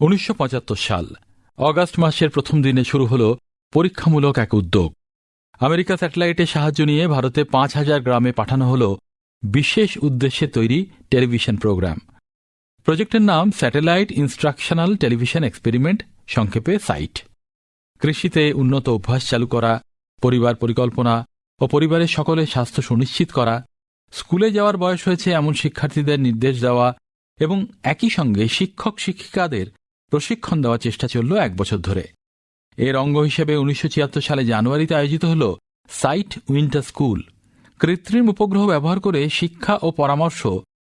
উনিশশো পঁচাত্তর সাল, অগাস্ট মাসের প্রথম দিনে শুরু হল পরীক্ষামূলক এক উদ্যোগ। আমেরিকা স্যাটেলাইটের সাহায্য নিয়ে ভারতে পাঁচ হাজার গ্রামে পাঠানো হল বিশেষ উদ্দেশ্যে তৈরি টেলিভিশন প্রোগ্রাম। প্রজেক্টের নাম স্যাটেলাইট ইনস্ট্রাকশনাল টেলিভিশন এক্সপেরিমেন্ট, সংক্ষেপে সাইট। কৃষিতে উন্নত অভ্যাস চালু করা, পরিবার পরিকল্পনা ও পরিবারের সকলের স্বাস্থ্য সুনিশ্চিত করা, স্কুলে যাওয়ার বয়স হয়েছে এমন শিক্ষার্থীদের নির্দেশ দেওয়া এবং একই সঙ্গে শিক্ষক শিক্ষিকাদের প্রশিক্ষণ দেওয়ার চেষ্টা চলল এক বছর ধরে। এর অঙ্গ হিসেবে উনিশশো ছিয়াত্তর সালে জানুয়ারিতে আয়োজিত হল সাইট উইন্টার স্কুল। কৃত্রিম উপগ্রহ ব্যবহার করে শিক্ষা ও পরামর্শ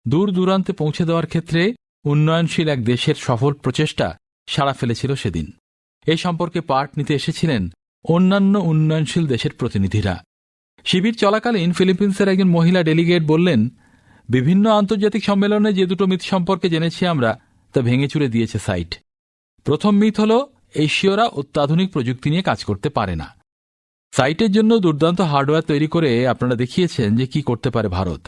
দূর দূরান্তে পৌঁছে দেওয়ার ক্ষেত্রে উন্নয়নশীল এক দেশের সফল প্রচেষ্টা সাড়া ফেলেছিল সেদিন। এ সম্পর্কে পাঠ নিতে এসেছিলেন অন্যান্য উন্নয়নশীল দেশের প্রতিনিধিরা। শিবির চলাকালীন ফিলিপিন্সের একজন মহিলা ডেলিগেট বললেন, বিভিন্ন আন্তর্জাতিক সম্মেলনে যে দুটো মিথ সম্পর্কে জেনেছি আমরা, তা ভেঙে চুরে দিয়েছে সাইট। প্রথম মিথ হল, এশীয়রা অত্যাধুনিক প্রযুক্তি নিয়ে কাজ করতে পারে না। সাইটের জন্য দুর্দান্ত হার্ডওয়্যার তৈরি করে আপনারা দেখিয়েছেন যে কি করতে পারে ভারত।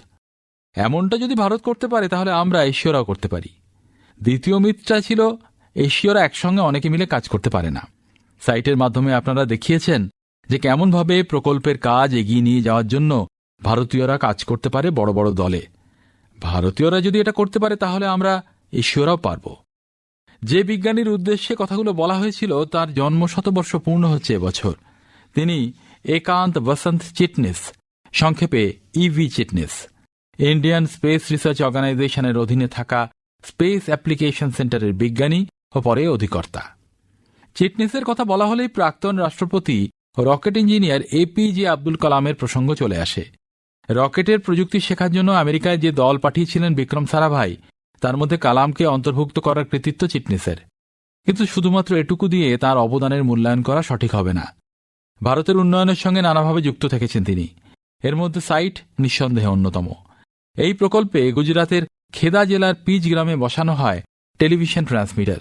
এমনটা যদি ভারত করতে পারে, তাহলে আমরা এশীয়রাও করতে পারি। দ্বিতীয় মিথটা ছিল, এশীয়রা একসঙ্গে অনেকে মিলে কাজ করতে পারে না। সাইটের মাধ্যমে আপনারা দেখিয়েছেন যে কেমনভাবে প্রকল্পের কাজ এগিয়ে নিয়ে যাওয়ার জন্য ভারতীয়রা কাজ করতে পারে বড় বড় দলে। ভারতীয়রা যদি এটা করতে পারে, তাহলে আমরা এশীয়রাও পারব। যে বিজ্ঞানীর উদ্দেশ্যে কথাগুলো বলা হয়েছিল, তার জন্ম শতবর্ষ পূর্ণ হচ্ছে এবছর। তিনি একান্ত বসন্ত চিটনেস, সংক্ষেপে ইভি চিটনেস। ইন্ডিয়ান স্পেস রিসার্চ অর্গানাইজেশনের অধীনে থাকা স্পেস অ্যাপ্লিকেশন সেন্টারের বিজ্ঞানী ও পরে অধিকর্তা। চিটনেসের কথা বলা হলেই প্রাক্তন রাষ্ট্রপতি রকেট ইঞ্জিনিয়ার এপিজে আব্দুল কালামের প্রসঙ্গ চলে আসে। রকেটের প্রযুক্তি শেখার জন্য আমেরিকায় যে দল পাঠিয়েছিলেন বিক্রম সারাভাই তার মধ্যে কালামকে অন্তর্ভুক্ত করার কৃতিত্ব চিটনিসের। কিন্তু শুধুমাত্র এটুকু দিয়ে তার অবদানের মূল্যায়ন করা সঠিক হবে না। ভারতের উন্নয়নের সঙ্গে নানাভাবে যুক্ত থেকেছেন তিনি। এর মধ্যে সাইট নিঃসন্দেহে অন্যতম। এই প্রকল্পে গুজরাতের খেদা জেলার পিচ গ্রামে বসানো হয় টেলিভিশন ট্রান্সমিটার।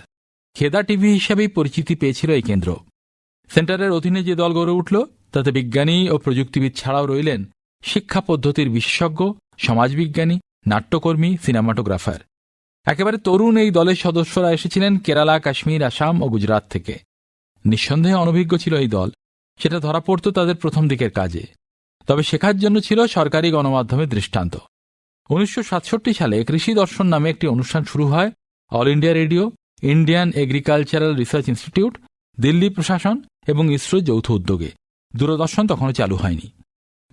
খেদা টিভি হিসেবেই পরিচিতি পেয়েছিল এই কেন্দ্র। সেন্টারের অধীনে যে দল গড়ে উঠল, তাতে বিজ্ঞানী ও প্রযুক্তিবিদ ছাড়াও রইলেন শিক্ষা পদ্ধতির বিশেষজ্ঞ, সমাজবিজ্ঞানী, নাট্যকর্মী, সিনেমাটোগ্রাফার। একেবারে তরুণ এই দলের সদস্যরা এসেছিলেন কেরালা, কাশ্মীর, আসাম ও গুজরাট থেকে। নিঃসন্দেহে অনভিজ্ঞ ছিল এই দল। সেটা ধরা পড়ত তাদের প্রথম দিকের কাজে। তবে শেখার জন্য ছিল সরকারি গণমাধ্যমের দৃষ্টান্ত। উনিশশো সাতষট্টি সালে কৃষি দর্শন নামে একটি অনুষ্ঠান শুরু হয়, All India Radio, Indian Agricultural Research Institute, Delhi প্রশাসন এবং ইসরোর যৌথ উদ্যোগে। দূরদর্শন তখনও চালু হয়নি।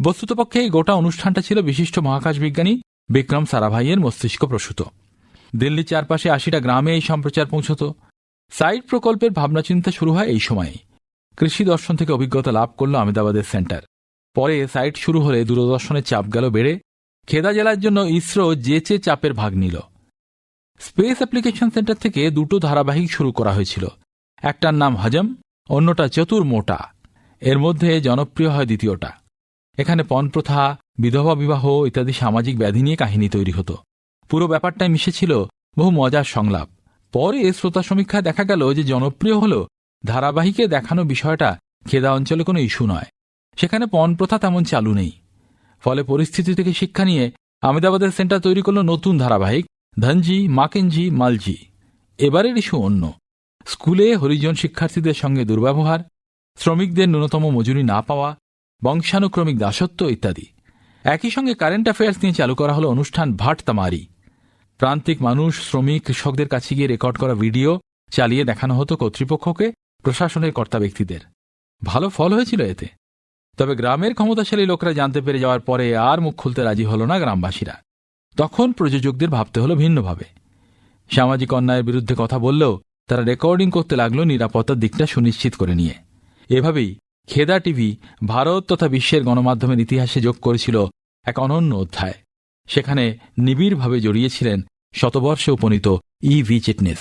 বস্তুতপক্ষে এই গোটা অনুষ্ঠানটা ছিল বিশিষ্ট মহাকাশ বিজ্ঞানী বিক্রম সারাভাইয়ের মস্তিষ্ক প্রসূত। দিল্লির চারপাশে আশিটা গ্রামে এই সম্প্রচার পৌঁছত। সাইট প্রকল্পের ভাবনাচিন্তা শুরু হয় এই সময়ে কৃষি দর্শন থেকে অভিজ্ঞতা লাভ করল আহমেদাবাদের সেন্টার। পরে সাইট শুরু হলে দূরদর্শনের চাপ গেল বেড়ে খেদা জেলার জন্য ইসরো জেচে চাপের ভাগ নিল। স্পেস অ্যাপ্লিকেশন সেন্টার থেকে দুটো ধারাবাহিক শুরু করা হয়েছিল। একটার নাম হজম, অন্যটা চতুর মোটা। এর মধ্যে জনপ্রিয় হয় দ্বিতীয়টা। এখানে পণপ্রথা বিধবা বিবাহ ইত্যাদি সামাজিক ব্যাধি নিয়ে কাহিনী তৈরি হতো। পুরো ব্যাপারটায় মিশেছিল বহু মজার সংলাপ। পরে শ্রোতা সমীক্ষায় দেখা গেল যে জনপ্রিয় হল ধারাবাহিকে দেখানো বিষয়টা খেদা অঞ্চলে কোনো ইস্যু নয়। সেখানে পণপ্রথা তেমন চালু নেই। ফলে পরিস্থিতি থেকে শিক্ষা নিয়ে আমেদাবাদের সেন্টার তৈরি করল নতুন ধারাবাহিক ধনজি, মাকেনজি, মালজি। এবারের ইস্যু অন্য। স্কুলে হরিজন শিক্ষার্থীদের সঙ্গে দুর্ব্যবহার, শ্রমিকদের ন্যূনতম মজুরি না পাওয়া, বংশানুক্রমিক দাসত্ব ইত্যাদি। একই সঙ্গে কারেন্ট অ্যাফেয়ার্স নিয়ে চালু করা হলো অনুষ্ঠান ভাট তামারি প্রান্তিক মানুষ, শ্রমিক, কৃষকদের কাছে গিয়ে রেকর্ড করা ভিডিও চালিয়ে দেখানো হতো কর্তৃপক্ষকে, প্রশাসনের কর্তা ব্যক্তিদের। ভালো ফল হয়েছিল এতে। তবে গ্রামের ক্ষমতাশালী লোকরা জানতে পেরে যাওয়ার পরে আর মুখ খুলতে রাজি হল না গ্রামবাসীরা। তখন প্রযোজকদের ভাবতে হলো ভিন্নভাবে। সামাজিক অন্যায়ের বিরুদ্ধে কথা বললেও তারা রেকর্ডিং করতে লাগল নিরাপত্তার দিকটা সুনিশ্চিত করে নিয়ে। এভাবেই খেদা টিভি ভারত তথা বিশ্বের গণমাধ্যমের ইতিহাসে যোগ করেছিল এক অনন্য অধ্যায়। সেখানে নিবিড়ভাবে জড়িয়েছিলেন শতবর্ষে উপনীত ই ভি চিটনেস।